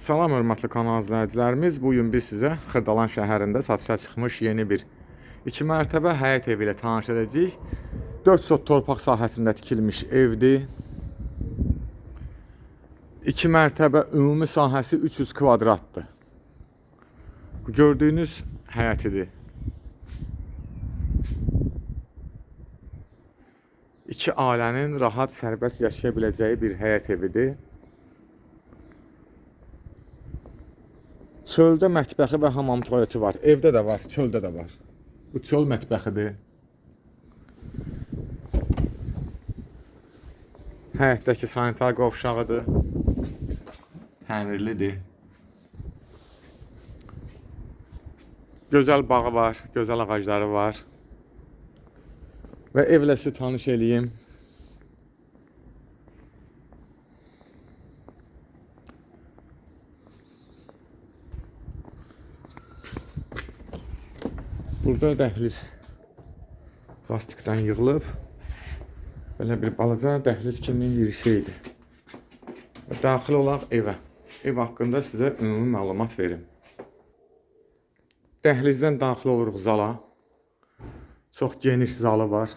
Salam hörmətli kanal izləyicilərimiz. Bu gün biz sizə Xırdalan şəhərində satışa çıxmış yeni bir 2 mərtəbə həyət evi ilə tanış edəcəyik. 4 sot torpaq sahəsində tikilmiş evdir. 2 mərtəbə ümumi sahəsi 300 kvadratdır. Gördüyünüz həyətidir. İki ailənin rahat, sərbəst yaşaya biləcəyi bir həyət evidir. Çöldə mətbəxi və hamam tualeti var. Evdə də var, çöldə də var. Bu çöl mətbəxidir. Həyətdəki sanitar qovşağıdır. Təmirlidir. Gözəl bağı var, gözəl ağacları var. Və evlə sizi tanış eləyim. Burada dəhliz plastikdən yığılıb. Belə bir balaca dəhliz kimi girişi idi. Və daxil olaq evə. Ev haqqında sizə ümumi məlumat verim. Dəhlizdən daxil oluruq zala. Çox geniş zalı var.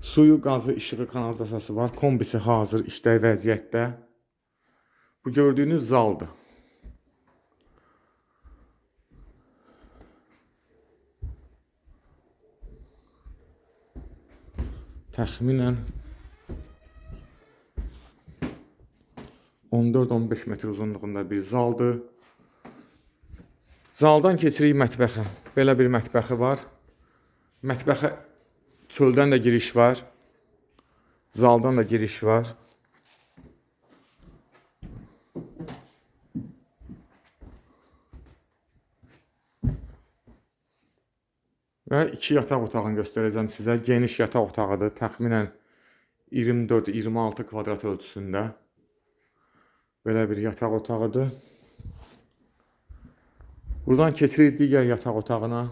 Suyu, qazı, işığı, kanalizasiyası var. Kombisi hazır işləy vəziyyətdə. Bu gördüyünüz zaldır. Təxminən 14-15 metr uzunluğunda bir zaldır. Zaldan keçirik mətbəxə. Belə bir mətbəxi var. Mətbəxə çöldən də giriş var. Zaldan da giriş var. Və iki yataq otağını göstərəcəm sizə. Geniş yataq otağıdır. Təxminən 24-26 kvadrat ölçüsündə. Belə bir yataq otağıdır. Buradan keçirik digər yataq otağına.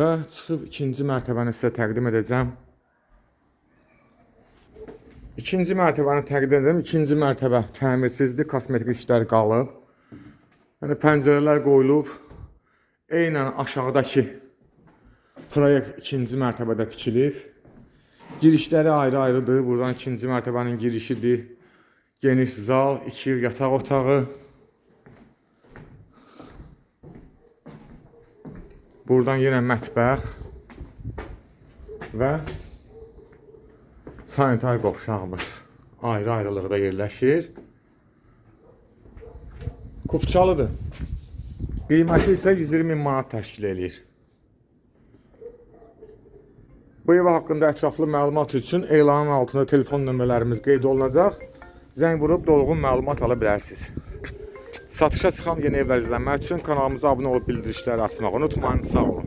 Və çıxıb ikinci mərtəbəni sizə təqdim edəcəm. İkinci mərtəbəni təqdim edirəm. İkinci mərtəbə təmirsizdir, kosmetik işlər qalıb. Yəni pəncərələr qoyulub. Eynən aşağıdakı proyekt ikinci mərtəbədə tikilib. Girişləri ayrı-ayrıdır. Buradan ikinci mərtəbənin girişidir. Geniş zal, iki yataq otağı. Buradan yenə mətbəx və sanitar qovşağımız ayrı-ayrılıqda yerləşir. Kupçalıdır. Qiyməti isə 120 min manat təşkil eləyir. Bu ev haqqında ətraflı məlumat üçün elanın altında telefon nömrələrimiz qeyd olunacaq. Zəng vurub dolğun məlumat ala bilərsiniz. Satışa çıxan yeni evlər izləmək üçün kanalımıza abunə olub bildirişləri açmağı unutmayın. Sağ olun.